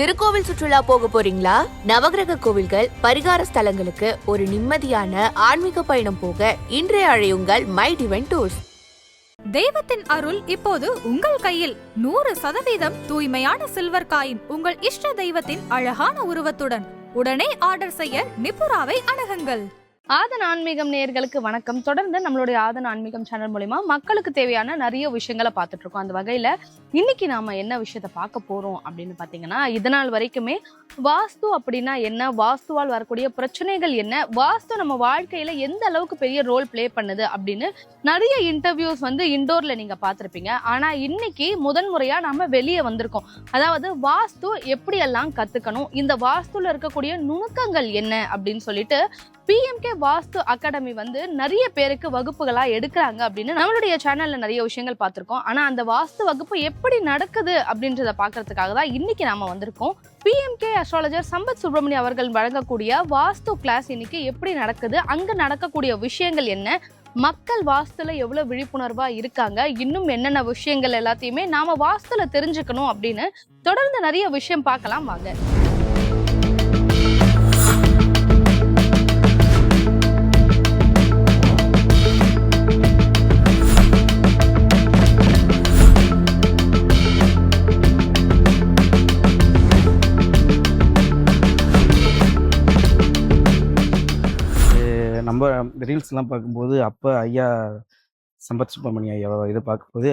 திருக்கோவில் சுற்றுலா போக போறீங்களா? நவகிரக கோவில்கள் பரிகார ஸ்தலங்களுக்கு ஒரு நிம்மதியான ஆன்மீக பயணம் போக இன்றைய அழையுங்கள் மை டிவன் டூர்ஸ். தெய்வத்தின் அருள் இப்போது உங்கள் கையில். நூறு சதவீதம் தூய்மையான சில்வர் காயின் உங்கள் இஷ்ட தெய்வத்தின் அழகான உருவத்துடன். உடனே ஆர்டர் செய்ய நிபுராவை அணுகுங்கள். ஆதன் ஆன்மீகம் நேயர்களுக்கு வணக்கம். தொடர்ந்து நம்மளுடைய ஆதன் ஆன்மீகம் சேனல் மூலிமா மக்களுக்கு தேவையான நிறைய விஷயங்களை பார்த்துட்டு இருக்கோம் அந்த வகையில இன்னைக்கு நாம என்ன விஷயத்த பார்க்க போறோம் அப்படின்னு பாத்தீங்கன்னா இதனால் வரைக்குமே வாஸ்து அப்படின்னா என்ன? வாஸ்துவால் வரக்கூடிய பிரச்சனைகள் என்ன? வாஸ்து நம்ம வாழ்க்கையில எந்த அளவுக்கு பெரிய ரோல் ப்ளே பண்ணுது அப்படின்னு நிறைய இன்டர்வியூஸ் வந்து இண்டோர்ல நீங்க பார்த்துருப்பீங்க. ஆனா இன்னைக்கு முதன்முறையா நாம வெளியே வந்திருக்கோம். அதாவது வாஸ்து எப்படியெல்லாம் கத்துக்கணும்? இந்த வாஸ்துல இருக்கக்கூடிய நுணுக்கங்கள் என்ன? அப்படின்னு சொல்லிட்டு பிஎம்கே வாஸ்து அகாடமி வந்து நிறைய பேருக்கு வகுப்புகளா எடுக்கிறாங்க அப்படின்னு நம்மளுடைய சேனல்ல நிறைய விஷயங்கள் பார்த்திருக்கோம். ஆனா அந்த வாஸ்து வகுப்பு எப்படி நடக்குது அப்படின்றத பாக்குறதுக்காக தான் இன்னைக்கு நாம வந்திருக்கோம். பிஎம்கே அஸ்ட்ராலஜர் சம்பத் சுப்பிரமணியம் அவர்கள் வழங்கக்கூடிய வாஸ்து கிளாஸ் இன்னைக்கு எப்படி நடக்குது? அங்க நடக்கக்கூடிய விஷயங்கள் என்ன? மக்கள் வாஸ்துல எவ்வளவு விழிப்புணர்வா இருக்காங்க? இன்னும் என்னென்ன விஷயங்கள் எல்லாத்தையுமே நாம வாஸ்துல தெரிஞ்சுக்கணும் அப்படின்னு தொடர்ந்து நிறைய விஷயம் பார்க்கலாம் வாங்க. நம்ம ரீல்ஸ்லாம் பார்க்கும்போது அப்போ ஐயா சம்பத் சுப்பிரமணிய ஐயா இதை பார்க்கும்போது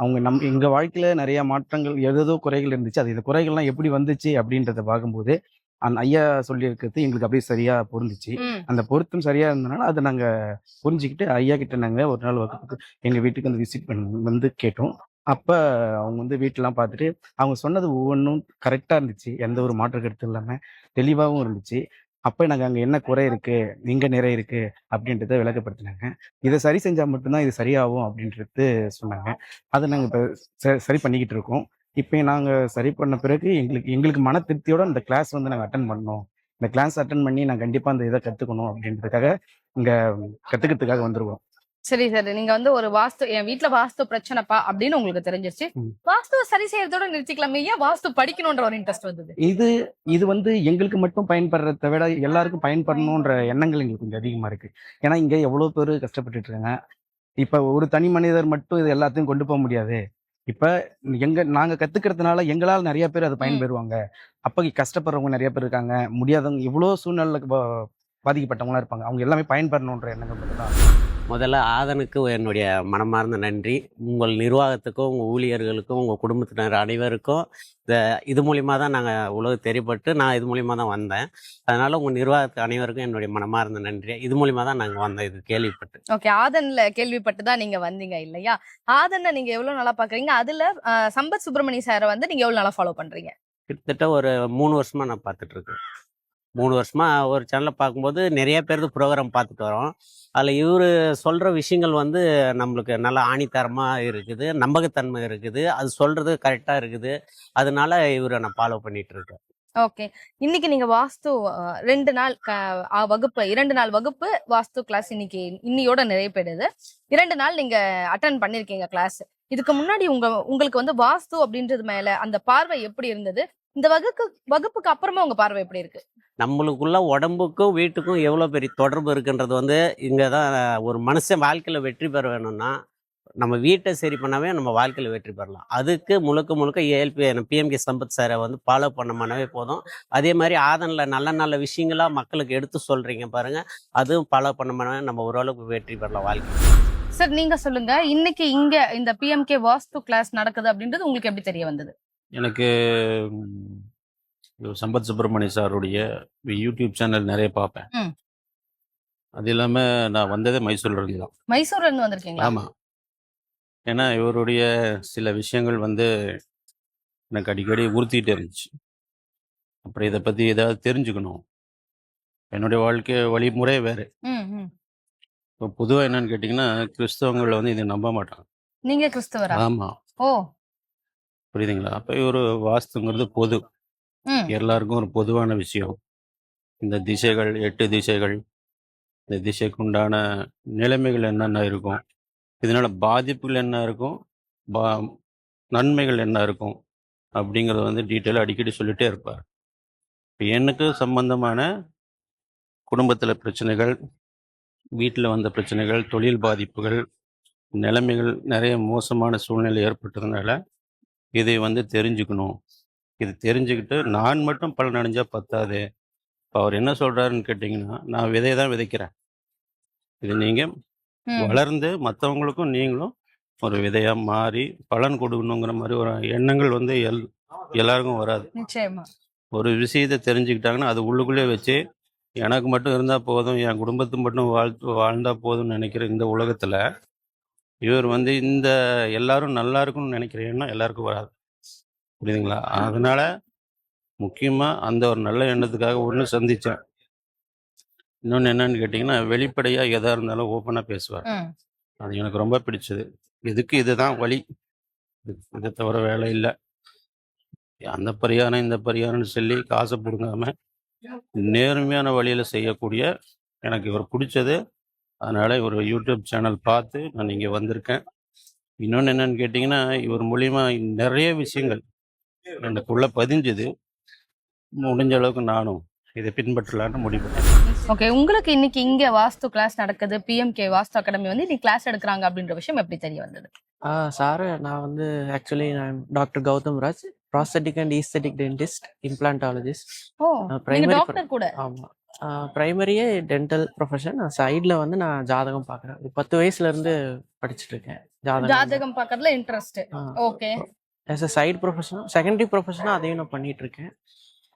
அவங்க நம் எங்கள் வாழ்க்கையில் நிறைய மாற்றங்கள் ஏதேதோ குறைகள் இருந்துச்சு. அது இந்த குறைகள்லாம் எப்படி வந்துச்சு அப்படின்றத பார்க்கும்போது அந்த ஐயா சொல்லியிருக்கிறது எங்களுக்கு அப்படியே சரியாக பொருந்துச்சு அந்த பொருத்தம் சரியாக இருந்தனால அதை நாங்கள் புரிஞ்சுக்கிட்டு ஐயா கிட்ட நாங்கள் ஒரு நாள் வகுப்புக்கு எங்கள் வீட்டுக்கு வந்து விசிட் பண்ண வந்து கேட்டோம். அப்போ அவங்க வந்து வீட்டெலாம் பார்த்துட்டு அவங்க சொன்னது ஒவ்வொன்றும் கரெக்டாக இருந்துச்சு. எந்த ஒரு மாற்று கருத்து இல்லாமல் தெளிவாகவும் இருந்துச்சு. அப்போ நாங்கள் அங்கே என்ன குறை இருக்கு? எங்க நிறை இருக்கு. அப்படின்றத விளக்கப்படுத்தினாங்க. இதை சரி செஞ்சால் மட்டும்தான் இது சரியாகும் அப்படின்றது சொன்னாங்க. அதை நாங்கள் இப்போ சரி பண்ணிக்கிட்டு இருக்கோம். இப்போ நாங்கள் சரி பண்ண பிறகு எங்களுக்கு எங்களுக்கு மன திருப்தியோட இந்த கிளாஸ் வந்து நாங்கள் அட்டன் பண்ணோம். இந்த கிளாஸ் அட்டன் பண்ணி நான் கண்டிப்பாக அந்த இதை கற்றுக்கணும் அப்படின்றதுக்காக இங்கே கற்றுக்கிறதுக்காக வந்துருவோம். சரி சரி. நீங்க வந்து ஒரு வாஸ்து என் வீட்ல வாஸ்து பிரச்சனைப்பா அப்படின்னு உங்களுக்கு தெரிஞ்சிருச்சு. வாஸ்துவ சரி செய்யறதோட நிறுத்திக்கலாமே. ஏன் வாஸ்து படிக்கணும்ன்ற ஒரு இன்ட்ரெஸ்ட் வந்தது? இது இது வந்து எங்களுக்கு மட்டும் பயன்படுறத விட எல்லாருக்கும் பயன்படணுன்ற எண்ணங்கள் எங்களுக்கு கொஞ்சம் அதிகமாக இருக்கு. ஏன்னா இங்கே எவ்வளோ பேர் கஷ்டப்பட்டுட்டு இருக்காங்க இப்போ ஒரு தனி மனிதர் மட்டும் இது எல்லாத்தையும் கொண்டு போக முடியாது. இப்போ எங்க நாங்க கத்துக்கிறதுனால எங்களால் நிறைய பேர் அது பயன்பெறுவாங்க. அப்போ கஷ்டப்படுறவங்க நிறைய பேர் இருக்காங்க. முடியாதவங்க இவ்வளோ சூழ்நிலை பாதிக்கப்பட்டவங்களா இருப்பாங்க. அவங்க எல்லாமே பயன்பெறணுன்ற எண்ணங்கள் மட்டும்தான். முதல்ல ஆதனுக்கு என்னுடைய மனமார்ந்த நன்றி. உங்கள் நிர்வாகத்துக்கும் உங்கள் ஊழியர்களுக்கும் உங்கள் குடும்பத்தினர் அனைவருக்கும் இந்த இது மூலிமா தான் நாங்கள் உலக தெரியப்பட்டு நான் இது மூலிமா தான் வந்தேன். அதனால் உங்கள் நிர்வாகத்துக்கு அனைவருக்கும் என்னுடைய மனமார்ந்த நன்றி இது மூலிமா தான் நாங்கள் வந்தோம். இது கேள்விப்பட்டு. ஓகே ஆதன்ல கேள்விப்பட்டு தான் நீங்க வந்தீங்க இல்லையா? ஆதன்ல நீங்க எவ்வளவு நல்லா பாக்குறீங்க? அதுல சம்பத் சுப்பிரமணிய சாரை வந்து நீங்க எவ்வளவு நல்லா ஃபாலோ பண்றீங்க? கிட்டத்தட்ட ஒரு மூணு வருஷமாக நான் பார்த்துட்டு இருக்கேன். மூணு வருஷமா ஒரு சேனலை பார்க்கும்போது நிறைய பேருக்கு ப்ரோக்ராம் பார்த்துட்டு வரோம். அதில் இவர் சொல்கிற விஷயங்கள் வந்து நம்மளுக்கு நல்லா ஆணித்தரமாக இருக்குது நம்பகத்தன்மை இருக்குது அது சொல்கிறது கரெக்டாக இருக்குது. அதனால இவரை நான் ஃபாலோ பண்ணிட்டு இருக்கேன். ஓகே இன்னைக்கு நீங்க வாஸ்து ரெண்டு நாள் வகுப்பு இரண்டு நாள் வகுப்பு வாஸ்து கிளாஸ் இன்னைக்கு இன்னையோட நிறைவேறுது. இரண்டு நாள் நீங்க அட்டன் பண்ணிருக்கீங்க கிளாஸ் இதுக்கு முன்னாடி உங்க உங்களுக்கு வந்து வாஸ்து அப்படின்றது மேல அந்த பார்வை எப்படி இருந்தது? இந்த வகுப்பு வகுப்புக்கு அப்புறமா உங்க பார்வை எப்படி இருக்கு? நம்மளுக்குள்ள உடம்புக்கும் வீட்டுக்கும் எவ்வளோ பெரிய தொடர்பு இருக்குன்றது வந்து இங்கே தான் ஒரு மனுஷன் வாழ்க்கையில் வெற்றி பெற வேணும்னா நம்ம வீட்டை சரி பண்ணாவே நம்ம வாழ்க்கையில் வெற்றி பெறலாம். அதுக்கு முழுக்க முழுக்க ஏஎல்பி பிஎம்கே சம்பத் சாரை வந்து ஃபாலோ பண்ண பண்ணவே போதும். அதே மாதிரி ஆதனில் நல்ல நல்ல விஷயங்களா மக்களுக்கு எடுத்து சொல்கிறீங்க பாருங்கள் அதுவும் ஃபாலோ பண்ண பண்ணவே நம்ம ஓரளவுக்கு வெற்றி பெறலாம் வாழ்க்கை சார் நீங்க சொல்லுங்க. இன்னைக்கு இங்க இந்த பிஎம்கே வாஸ்து கிளாஸ் நடக்குது அப்படின்றது உங்களுக்கு எப்படி தெரிய வந்தது? எனக்கு சம்பத் சுப்பிரமணிய சாருடைய யூடியூப் சேனல் நிறைய பார்ப்பேன். ம். அது இல்லாம நான் வந்ததே மைசூர்ல இருந்து தான். மைசூர்ல இருந்து வந்திருக்கீங்களா? ஆமா. ஏன்னா இவருடைய சில விஷயங்கள் வந்து எனக்கு அடிக்கடி உறுத்திட்டே இருந்துச்சு. அப்புறம் இதை பத்தி ஏதாவது தெரிஞ்சுக்கணும். என்னுடைய வாழ்க்கை வழிமுறை வேறு. ம், ம். இப்போ பொதுவாக என்னன்னு கேட்டிங்கன்னா கிறிஸ்தவங்களை வந்து இதை நம்ப மாட்டாங்க. நீங்க கிறிஸ்தவரா? ஆமா. ஓ. புரியுதுங்களா? அப்போ ஒரு வாஸ்துங்கிறது பொது. ம். எல்லாருக்கும் ஒரு பொதுவான விஷயம். இந்த திசைகள் எட்டு திசைகள் இந்த திசைக்கு உண்டான நிலைமைகள் என்னென்ன இருக்கும்? இதனால பாதிப்புகள் என்ன இருக்கும்? பா நன்மைகள் என்ன இருக்கும்? அப்படிங்கிறத வந்து டீட்டெயிலாக அடிக்கடி சொல்லிகிட்டே இருப்பார். இப்போ எனக்கு சம்பந்தமான குடும்பத்தில் பிரச்சனைகள் வீட்டில் வந்த பிரச்சனைகள் தொழில் பாதிப்புகள் நிலைமைகள் நிறைய மோசமான சூழ்நிலை ஏற்பட்டதுனால இதை வந்து தெரிஞ்சுக்கணும். இது தெரிஞ்சுக்கிட்டு நான் மட்டும் பலன் அடைஞ்சால் பத்தாது. இப்போ அவர் என்ன சொல்கிறாருன்னு கேட்டிங்கன்னா நான் விதையை தான் விதைக்கிறேன். இது நீங்கள். வளர்ந்து மற்றவங்களுக்கும் நீங்களும் ஒரு விதையாக மாறி பலன் கொடுக்கணுங்கிற மாதிரி ஒரு எண்ணங்கள் வந்து எல் எல்லாருக்கும் வராது. ஒரு விஷயத்தை தெரிஞ்சுக்கிட்டாங்கன்னா அது உள்ளுக்குள்ளே வச்சு எனக்கு மட்டும் இருந்தால் போதும் என் குடும்பத்துக்கு மட்டும் வாழ்த்து வாழ்ந்தா போதும்னு நினைக்கிற இந்த உலகத்தில் இவர் வந்து இந்த எல்லாரும் நல்லா இருக்கும்னு நினைக்கிற எண்ணம் எல்லாருக்கும் வராது. புரியுதுங்களா? அதனால முக்கியமாக அந்த ஒரு நல்ல எண்ணத்துக்காக ஒன்று சந்தித்தேன் இன்னொன்று என்னன்னு கேட்டிங்கன்னா வெளிப்படையாக எதாக இருந்தாலும் ஓப்பனாக பேசுவார். அது எனக்கு ரொம்ப பிடிச்சது. இதுக்கு இதுதான் வழி? இது- இதை தவிர வேலை இல்லை. அந்த பரிகாரம் இந்த பரிகாரம்னு சொல்லி காசை பிடுங்காம நேர்மையான வழியில் செய்யக்கூடிய எனக்கு இவர் பிடிச்சது. அதனால் இவர் யூடியூப் சேனல் பார்த்து நான் இங்கே வந்திருக்கேன். இன்னொன்று என்னன்னு கேட்டிங்கன்னா இவர் மூலியமா நிறைய விஷயங்கள் எனக்குள்ளே பதிஞ்சுது. முடிஞ்ச அளவுக்கு நானும் இதை பின்பற்றலான்னு முடிவு ஓகே உங்களுக்கு இன்னைக்கு இங்க வாஸ்து கிளாஸ் நடக்குது பிஎம்கே வாஸ்து அகாடமி வந்து இன்னைக்கு கிளாஸ் எடுக்கிறாங்க அப்படின்ற விஷயம் எப்படி தெரிய வந்தது? ஆ சார் நான் வந்து ஆக்சுவலி நான் doctor Gautham Raj prosthetic and aesthetic dentist implantologist primary doctor கூட? ஆமாம் ப்ரைமரியே டென்டல் ப்ரொஃபஷன் சைடில் வந்து நான் ஜாதகம் பார்க்குறேன். பத்து வயசுலேருந்து படிச்சுட்டு இருக்கேன். ஜாதகம் ஜாதகம் பாக்கறதுல interest okay. As a side ப்ரொஃபஷனாக secondary ப்ரொஃபஷனாக அதையும் நான் பண்ணிகிட்ருக்கேன் இருக்கேன்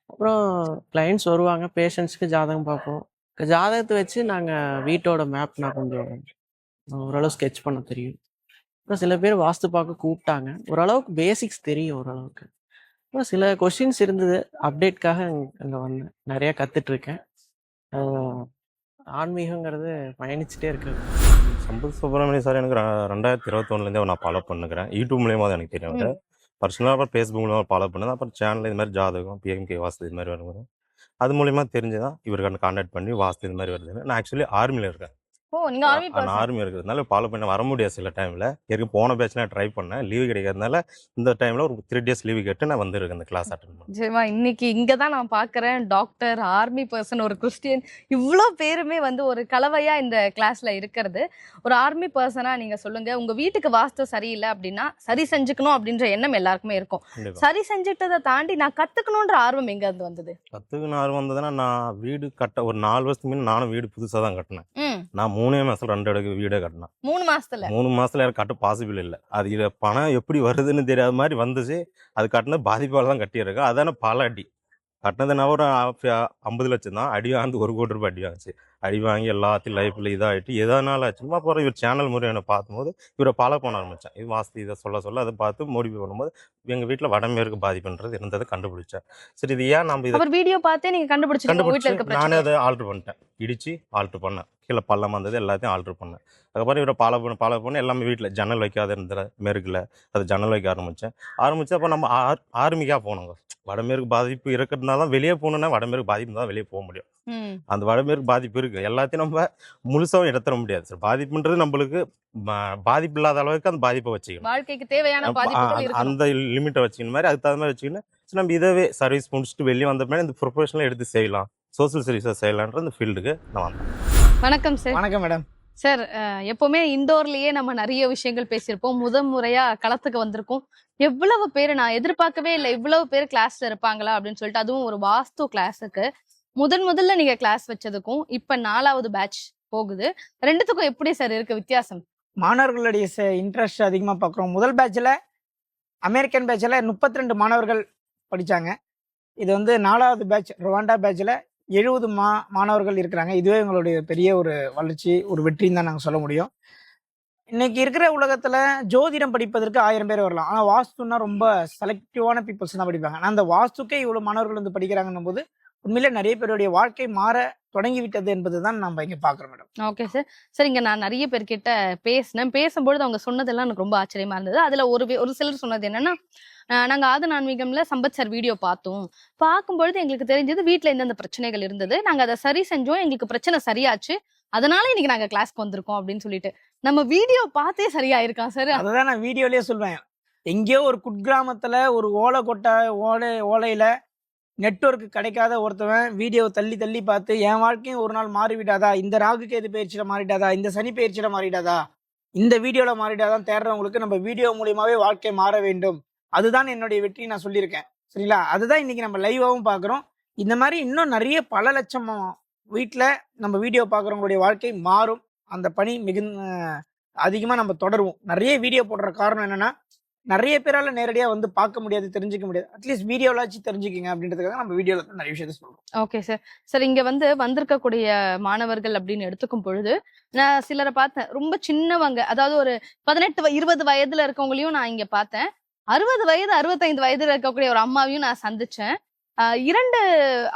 அப்புறம் கிளைண்ட்ஸ் வருவாங்க பேஷண்ட்ஸ்க்கு ஜாதகம் பார்ப்போம். ஜாதகத்தை வச்சு நாங்கள் வீட்டோட மேப் நான் கொஞ்சம் ஓரளவு ஸ்கெட்ச் பண்ண தெரியும். அப்புறம் சில பேர் வாஸ்து பார்க்க கூப்பிட்டாங்க. ஓரளவுக்கு பேசிக்ஸ் தெரியும் ஓரளவுக்கு. அப்புறம் சில கொஷின்ஸ் இருந்தது. அப்டேட்காக அங்கே வந்தேன். நிறையா கற்றுட்ருக்கேன் ஆன்மீகங்கிறது பயணிச்சுட்டே இருக்கு. சம்பத் சுப்பிரமணியம் சார் எனக்கு ரெ- ரெண்டாயிரத்தி இருபத்தொன்னுலேருந்தே நான் ஃபாலோ பண்ணுக்கிறேன் யூடியூப் மூலியமாக தான் எனக்கு தெரியும் பர்சனலாக அப்புறம் ஃபேஸ்புக் மூலமாக ஃபாலோ பண்ணது. அப்புறம் சேனல் இது மாதிரி ஜாதகம் பிஎம்கே வாஸ்து இது மாதிரி வரும்போது அது மூலியமாக தெரிஞ்சு தான் இவருக்கு கான்டாக்ட் பண்ணி வாஸ்து இது மாதிரி வருது. நான் ஆக்சுவலி ஆர்மியில் இருக்கேன். ஓ நீங்க ஆர்மி நான் ஆர்மி இருக்கிறதுனால ஃபாலோ பண்ண வர முடியாது சில டைமில் ஏற்கனவே போன பேட்ச் நான் ட்ரை பண்ணேன். லீவு கிடைக்கிறதுனால இந்த டைமில் ஒரு த்ரீ டேஸ் லீவு கேட்டு நான் வந்திருக்கேன் இந்த கிளாஸ் அட்டன் பண்ண. நிச்சயமா இன்னைக்கு இங்க தான் நான் பாக்குறேன் டாக்டர் ஆர்மி பர்சன் ஒரு கிறிஸ்டியன் இவ்வளோ பேருமே வந்து ஒரு கலவையா இந்த கிளாஸ்ல இருக்கிறது. ஒரு ஆர்மி பர்சனா நீங்க சொல்லுங்க. உங்க வீட்டுக்கு வாஸ்து சரியில்லை அப்படின்னா சரி செஞ்சுக்கணும் அப்படின்ற எண்ணம் எல்லாருக்குமே இருக்கும். சரி செஞ்சுட்டதை தாண்டி நான் கத்துக்கணுன்ற ஆர்வம் எங்க இருந்து வந்தது? கற்றுக்கணும் ஆர்வம் வந்ததுன்னா நான் வீடு கட்ட ஒரு நாலு வருஷத்துக்கு முன்ன நானும் வீடு புதுசாக தான் கட்டினேன். நான் மூணே மாதம் ரெண்டு அடுக்கு வீடே கட்டினேன். மூணு மாசத்துல? மூணு மாசத்துல எனக்கு கட்ட பாசிபிள் இல்லை. அது பணம் எப்படி வருதுன்னு தெரியாத மாதிரி வந்துச்சு. அது கட்டினது பாதிப்பால் தான் கட்டியிருக்கேன் அதான பல அடி. கட்டினது நான் ஒரு ஐம்பது லட்சம் தான். அடி வாங்கி ஒரு கோடி ரூபாய் அடி வாங்குச்சு. அடி வாங்கி எல்லாத்தையும் லைஃப்பில் இதாகிட்டு எதனால ஆச்சுமா அப்புறம் இவர் சேனல் முறை என்னை பார்க்கும்போது இவரை ஃபாலோ பண்ண ஆரம்பித்தேன் இது வாஸ்து இதை சொல்ல சொல்ல அதை பார்த்து மோடிஃபை பண்ணும்போது எங்கள் வீட்டில் வடமேற்கு பாதிப்புன்றது இருந்ததை கண்டுபிடிச்சேன் சரி இது ஏன் நம்ம இதை வீடியோ பார்த்தே நீங்க கண்டுபிடிச்சிருக்கீங்க உங்க வீட்ல இருக்க கண்டுபிடிச்சு நானே அதை ஆல்ட்ரு பண்ணிட்டேன். இடிச்சு ஆல்ட்ரு பண்ணேன். கீழே பள்ளம் வந்தது எல்லாத்தையும் ஆல்ட்ரு பண்ணேன். அதுக்கப்புறம் இவரை ஃபாலோ பண்ண ஃபாலோ பண்ணி எல்லாமே வீட்டில் ஜன்னல் வைக்காத இருந்த மேற்கில் அது ஜன்னல் வைக்க ஆரம்பித்தேன். ஆரம்பிச்சு அப்போ நம்ம ஆர் ஆர்மிக்காக போனோங்க. வடமேற்கு பாதிப்பு இருக்கிறதுனால தான் வெளியே போகணுன்னா வடமேற்கு பாதிப்பு தான் வெளியே போக முடியும். அந்த வடமேற்கு பாதிப்பு இருக்குது எல்லாத்தையும் நம்ம முழுசாவும் எடுத்துட முடியாது சார். பாதிப்புன்றது நம்மளுக்கு பாதிப்பு இல்லாத அளவுக்கு அந்த பாதிப்பை வச்சுக்கணும். வாழ்க்கைக்கு தேவையான அந்த லிமிட்டை வச்சுக்கணும் மாதிரி அதுக்கு தகுந்த மாதிரி வச்சுக்கணும் நம்ம இதவே சர்வீஸ் முடிச்சுட்டு வெளியே வந்த பின்னாடி இந்த ப்ரொஃபஷனலாக எடுத்து செய்யலாம். சோசியல் சர்வீஸை செய்யலான்ற இந்த ஃபீல்டுக்கு நான் வந்தேன். வணக்கம் சார். வணக்கம் மேடம். சார் எப்பவுமே இண்டோர்லயே நம்ம நிறைய விஷயங்கள் பேசியிருப்போம். முதல் முறையா களத்துக்கு வந்திருக்கோம். எவ்வளவு பேர் நான் எதிர்பார்க்கவே இல்லை. இவ்வளவு பேர் கிளாஸ்ல இருப்பாங்களா அப்படின்னு சொல்லிட்டு அதுவும் ஒரு வாஸ்து கிளாஸுக்கு முதன் முதல்ல நீங்க கிளாஸ் வச்சதுக்கும் இப்ப நாலாவது பேட்ச் போகுது. ரெண்டுத்துக்கும் எப்படி சார் இருக்கு வித்தியாசம்? மாணவர்களுடைய இன்ட்ரெஸ்ட் அதிகமாக பார்க்குறோம். முதல் பேட்சில் அமெரிக்கன் பேட்சில் முப்பத்தி ரெண்டு மாணவர்கள் படித்தாங்க இது வந்து நாலாவது பேட்ச் ருவாண்டா பேட்சில் எழுபது மா மாணவர்கள் இருக்கிறாங்க. இதுவே எங்களுடைய பெரிய ஒரு வளர்ச்சி ஒரு வெற்றின்னு தான் நாங்கள் சொல்ல முடியும். இன்னைக்கு இருக்கிற உலகத்தில் ஜோதிடம் படிப்பதற்கு ஆயிரம் பேர் வரலாம். ஆனால் வாஸ்துன்னா ரொம்ப செலக்டிவான பீப்புள்ஸ் தான் படிப்பாங்க. ஆனால் அந்த வாஸ்துக்கே இவ்வளோ மாணவர்கள் வந்து படிக்கிறாங்கன்னும் போது உண்மையிலே நிறைய பேருடைய வாழ்க்கை மாற தொடங்கி விட்டது என்பது தான் நம்ம இங்கே பார்க்குறோம் மேடம். ஓகே சார் சார் இங்க நான் நிறைய பேர்கிட்ட பேசினேன். பேசும்பொழுது அவங்க சொன்னதெல்லாம் எனக்கு ரொம்ப ஆச்சரியமா இருந்தது. அதுல ஒரு ஒரு சிலர் சொன்னது என்னன்னா அஹ் நாங்க ஆத ஆன்மீகம்ல சம்பத் சார் வீடியோ பார்த்தோம். பார்க்கும்பொழுது எங்களுக்கு தெரிஞ்சது வீட்ல எந்தெந்த பிரச்சனைகள் இருந்தது. நாங்க அதை சரி செஞ்சோம். எங்களுக்கு பிரச்சனை சரியாச்சு. அதனால இன்னைக்கு நாங்க கிளாஸ்க்கு வந்திருக்கோம் அப்படின்னு சொல்லிட்டு. நம்ம வீடியோ பார்த்தே சரியாயிருக்கான் சார் அதுதான் நான் வீடியோலயே சொல்வேன். எங்கேயோ ஒரு குட்கிராமத்தில் ஒரு ஓலை கொட்டை ஓலை ஓலையில் நெட்வொர்க் கிடைக்காத ஒருத்தவன் வீடியோ தள்ளி தள்ளி பார்த்து என் வாழ்க்கையும் ஒரு நாள் மாறிவிடாதா? இந்த ராகு கேது பயிற்சியில் மாறிடாதா இந்த சனி பயிற்சியில் மாறிடாதா இந்த வீடியோவில் மாறிடாதான் தேடுறவங்களுக்கு நம்ம வீடியோ மூலியமாகவே வாழ்க்கை மாற வேண்டும். அதுதான் என்னுடைய வெற்றி நான் சொல்லியிருக்கேன். சரிங்களா? அதுதான் இன்னைக்கு நம்ம லைவாகவும் பார்க்குறோம். இந்த மாதிரி இன்னும் நிறைய பல லட்சம் வீட்டில் நம்ம வீடியோ பார்க்குறவங்களுடைய வாழ்க்கை மாறும். அந்த பணி மிகுந்த அதிகமாக நம்ம தொடருவோம். நிறைய வீடியோ போடுற காரணம் என்னென்னா நிறைய பேரால நேரடியாக வந்து பார்க்க முடியாது தெரிஞ்சுக்க முடியாது. அட்லீஸ்ட் வீடியோலாச்சும் தெரிஞ்சுக்கங்க அப்படின்றதுக்காக நம்ம வீடியோவில் நிறைய விஷயத்த சொல்றோம். ஓகே சார் சார் இங்க வந்து வந்திருக்கக்கூடிய மாணவர்கள் அப்படின்னு எடுத்துக்கும் பொழுது நான் சிலரை பார்த்தேன். ரொம்ப சின்னவங்க அதாவது ஒரு பதினெட்டு இருபது வயதுல இருக்கவங்களையும் நான் இங்க பார்த்தேன். அறுபது வயது அறுபத்தைந்து வயதுல இருக்கக்கூடிய ஒரு அம்மாவையும் நான் சந்திச்சேன். இரண்டு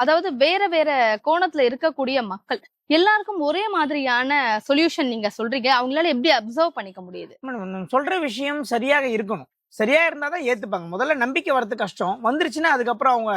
அதாவது வேற வேற கோணத்துல இருக்கக்கூடிய மக்கள் எல்லாருக்கும் ஒரே மாதிரியான சொல்யூஷன் நீங்க சொல்றீங்க. அவங்களால எப்படி அப்சர்வ் பண்ணிக்க முடியுது? சொல்ற விஷயம் சரியாக இருக்கணும். சரியா இருந்தால் தான் ஏத்துப்பாங்க. முதல்ல நம்பிக்கை வரது கஷ்டம். வந்துருச்சுன்னா அதுக்கப்புறம் அவங்க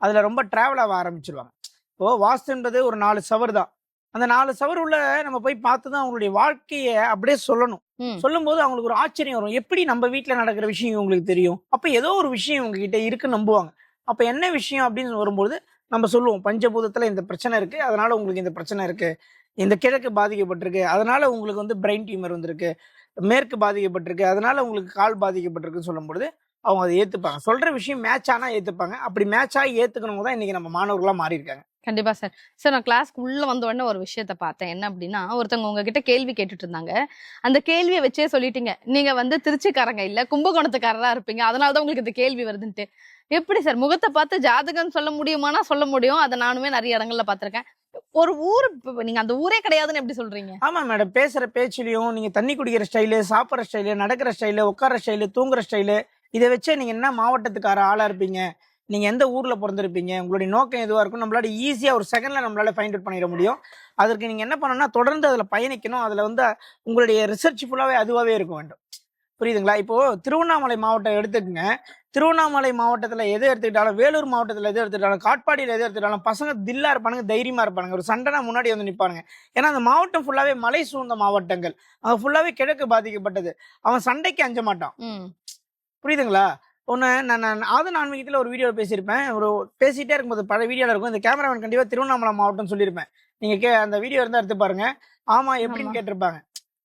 அதுல ரொம்ப டிராவல் ஆக ஆரம்பிச்சிருவாங்க. இப்போ வாஸ்துன்றது ஒரு நாலு சவர் தான். அந்த நாலு சவர் உள்ள நம்ம போய் பார்த்து தான் அவங்களுடைய வாழ்க்கையை அப்படியே சொல்லணும். சொல்லும்போது அவங்களுக்கு ஒரு ஆச்சரியம் வரும். எப்படி நம்ம வீட்டில் நடக்கிற விஷயம் இவங்களுக்கு தெரியும்? அப்போ ஏதோ ஒரு விஷயம் உங்ககிட்ட இருக்கு நம்புவாங்க. அப்போ என்ன விஷயம் அப்படின்னு வரும்போது நம்ம சொல்லுவோம் பஞ்சபூதத்தில் இந்த பிரச்சனை இருக்கு. அதனால உங்களுக்கு இந்த பிரச்சனை இருக்கு. இந்த கிழக்கு பாதிக்கப்பட்டிருக்கு. அதனால உங்களுக்கு வந்து பிரெயின் டியூமர் வந்திருக்கு. மேற்கு பாதிக்கப்பட்டிருக்கு. அதனால உங்களுக்கு கால் பாதிக்கப்பட்டிருக்குன்னு சொல்லும்பொழுது அவங்க அதை ஏத்துப்பாங்க. சொல்ற விஷயம் மேட்ச் ஆனா ஏத்துப்பாங்க. அப்படி மேட்ச் ஆகி ஏத்துக்கணும் தான் இன்னைக்கு நம்ம மாணவர்களா மாறி இருக்காங்க கண்டிப்பா சார் சார் நான் கிளாஸ்க்கு உள்ள வந்த உடனே ஒரு விஷயத்த பார்த்தேன். என்ன அப்படின்னா ஒருத்தவங்க உங்ககிட்ட கேள்வி கேட்டுட்டு இருந்தாங்க அந்த கேள்வியை வச்சே சொல்லிட்டீங்க. நீங்க வந்து திருச்சிக்காரங்க இல்ல கும்பகோணத்துக்காரரா இருப்பீங்க. அதனாலதான் உங்களுக்கு இந்த கேள்வி வருதுன்ட்டு. எப்படி சார் முகத்தை பார்த்து ஜாதகம் சொல்ல முடியுமானா சொல்ல முடியும். அதை நானுமே நிறைய இடங்கள்ல பார்த்துருக்கேன். ஒரு ஊர் நீங்க அந்த ஊரே கிடையாதுன்னு எப்படி சொல்றீங்க? ஆமா மேடம் பேசுற பேச்சுலயும் நீங்க தண்ணி குடிக்கிற ஸ்டைலு சாப்பிட்ற ஸ்டைலு நடக்கிற ஸ்டைலு உட்கார ஸ்டைலு தூங்குற ஸ்டைலு இதை வச்சே நீங்க என்ன மாவட்டத்துக்கார ஆளா இருப்பீங்க? நீங்க எந்த ஊர்ல பிறந்திருப்பீங்க? உங்களுடைய நோக்கம் எதுவா இருக்கும் நம்மளால ஈஸியா ஒரு செகண்ட்ல நம்மளால ஃபைண்ட் அவுட் பண்ணிட முடியும். அதற்கு நீங்க என்ன பண்ணணும்னா தொடர்ந்து அதுல பயணிக்கணும். அதுல வந்து உங்களுடைய ரிசர்ச் ஃபுல்லாவே அதுவாவே இருக்க வேண்டும். புரியுதுங்களா? இப்போ திருவண்ணாமலை மாவட்டம் எடுத்துக்கங்க. திருவண்ணாமலை மாவட்டத்துல எது எடுத்துக்கிட்டாலும் வேலூர் மாவட்டத்துல எது எடுத்துக்கிட்டாலும் காட்பாடியில எது எடுத்துக்கிட்டாலும் பசங்க தில்லா இருப்பானுங்க தைரியமா இருப்பானுங்க. ஒரு சண்டைனா முன்னாடி வந்து நிப்பானுங்க. ஏன்னா அந்த மாவட்டம் ஃபுல்லாவே மலை சூழ்ந்த மாவட்டங்கள். அவன் ஃபுல்லாவே கிழக்கு பாதிக்கப்பட்டது. அவன் சண்டைக்கு அஞ்ச மாட்டான். புரியுதுங்களா? ஒன்று நான் நான் ஆதன் ஆன்மீகத்தில் ஒரு வீடியோவில் பேசியிருப்பேன். ஒரு பேசிட்டே இருக்கும்போது பல வீடியோவில் இருக்கும். இந்த கேமராமேன் கண்டிப்பாக திருவண்ணாமலை மாவட்டம் சொல்லியிருப்பேன். நீங்கள் கே அந்த வீடியோ இருந்தால் எடுத்து பாருங்க. ஆமாம் எப்படின்னு. கேட்டிருப்பாங்க.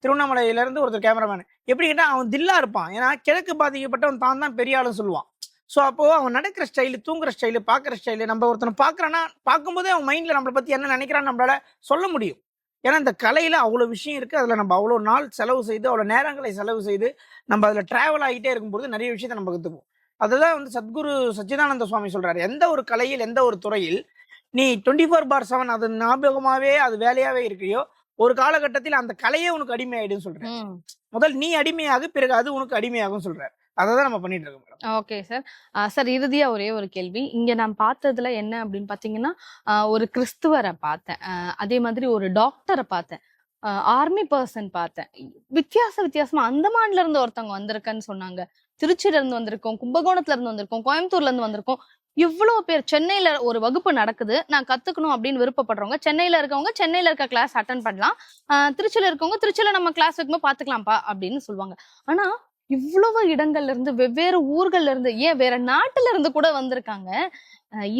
திருவண்ணாமலையிலேருந்து ஒருத்தர் கேமராமேன். எப்படி கேட்டால் அவன் தில்லா இருப்பான். ஏன்னா கிழக்கு பாதிக்கப்பட்டவன் தான் தான் பெரிய ஆளும் சொல்லுவான். ஸோ அப்போது அவன் நடக்கிற ஸ்டைலு தூங்குற ஸ்டைலு பார்க்குற ஸ்டைலு நம்ம ஒருத்தனை பார்க்குறான்னா பார்க்கும்போதே அவன் மைண்டில் நம்மளை பற்றி என்ன நினைக்கிறான்னு நம்மளால சொல்ல முடியும். ஏன்னா இந்த கலையில் அவ்வளோ விஷயம் இருக்குது அதில் நம்ம அவ்வளோ நாள் செலவு செய்து அவ்வளோ நேரங்களை செலவு செய்து நம்ம அதில் ட்ராவல் ஆகிட்டே இருக்கும்போது நிறைய விஷயத்தை நம்ம கற்றுப்போம் அதுதான் வந்து சத்குரு சச்சிதானந்த சுவாமி சொல்கிறார் எந்த ஒரு கலையில் எந்த ஒரு துறையில் நீ டுவெண்ட்டி ஃபோர் பார் செவன் அது ஞாபகமாகவே அது வேலையாகவே இருக்கையோ ஒரு காலகட்டத்தில் அந்த கலையே உனக்கு அடிமையாயிடுன்னு சொல்றேன். முதல் நீ அடிமையாகு பிறகு அது உனக்கு அடிமையாகும் சொல்றாரு. அதை தான் நம்ம பண்ணிட்டு இருக்கோம் மேடம். Okay sir. சார் இறுதியா ஒரே ஒரு கேள்வி. இங்க நான் பார்த்ததுல என்ன அப்படின்னு பாத்தீங்கன்னா ஒரு கிறிஸ்துவரை பார்த்தேன். அதே மாதிரி ஒரு டாக்டரை பார்த்தேன். ஆர்மி பர்சன் பார்த்தேன். வித்தியாச வித்தியாசமா அந்தமான்ல இருந்து ஒருத்தவங்க வந்திருக்கேன்னு சொன்னாங்க. திருச்சியில இருந்து வந்திருக்கோம் கும்பகோணத்துல இருந்து வந்திருக்கோம் கோயம்புத்தூர்ல இருந்து வந்திருக்கோம். இவ்வளோ பேர் சென்னையில் ஒரு வகுப்பு நடக்குது. நான் கற்றுக்கணும் அப்படின்னு விருப்பப்படுறவங்க சென்னையில் இருக்கவங்க சென்னையில் இருக்க கிளாஸ் அட்டன் பண்ணலாம். திருச்சியில் இருக்கவங்க திருச்சியில் நம்ம கிளாஸ் வைக்கும்போது பார்த்துக்கலாம்ப்பா அப்படின்னு சொல்லுவாங்க. ஆனால் இவ்வளவு இடங்கள்ல இருந்து வெவ்வேறு ஊர்கள்ல இருந்து ஏன் வேற நாட்டுல இருந்து கூட வந்திருக்காங்க.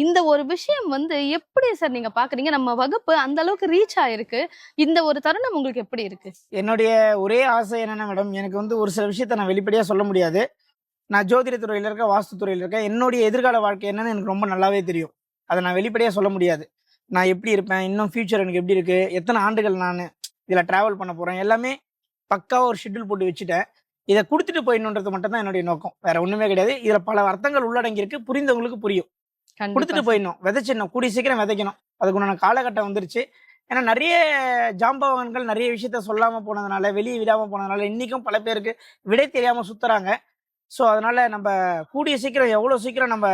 இந்த ஒரு விஷயம் வந்து எப்படி சார் நீங்க பாக்குறீங்க? நம்ம வகுப்பு அந்த அளவுக்கு ரீச் ஆயிருக்கு. இந்த ஒரு தருணம் உங்களுக்கு எப்படி இருக்கு? என்னுடைய ஒரே ஆசை என்னன்னா மேடம் எனக்கு வந்து ஒரு சில விஷயத்த நான் வெளிப்படையா சொல்ல முடியாது. நான் ஜோதிட துறையில இருக்கேன் வாஸ்து துறையில இருக்கேன் என்னுடைய எதிர்கால வாழ்க்கை என்னன்னு எனக்கு ரொம்ப நல்லாவே தெரியும். அதை நான் வெளிப்படையா சொல்ல முடியாது. நான் எப்படி இருப்பேன் இன்னும் ஃபியூச்சர் எனக்கு எப்படி இருக்கு எத்தனை ஆண்டுகள் நான் இதில் டிராவல் பண்ண போறேன் எல்லாமே பக்காவா ஒரு ஷெட்யூல் போட்டு வச்சுட்டேன். இதை கொடுத்துட்டு போயிடணுன்றது மட்டும் தான் என்னுடைய நோக்கம். வேற ஒண்ணுமே கிடையாது. இதுல பல அர்த்தங்கள் உள்ளடங்கி இருக்கு புரிந்தவங்களுக்கு புரியும். கொடுத்துட்டு. போயிடணும். விதைச்சிடணும். கூடிய சீக்கிரம் விதைக்கணும். அதுக்குண்டான காலகட்டம் வந்துருச்சு. ஏன்னா நிறைய ஜாம்பவான்கள் நிறைய விஷயத்த சொல்லாம போனதுனால வெளியே விடாம போனதுனால இன்னைக்கும் பல பேருக்கு விடை தெரியாம சுத்துறாங்க. ஸோ அதனால நம்ம கூடிய சீக்கிரம் எவ்வளோ சீக்கிரம் நம்ம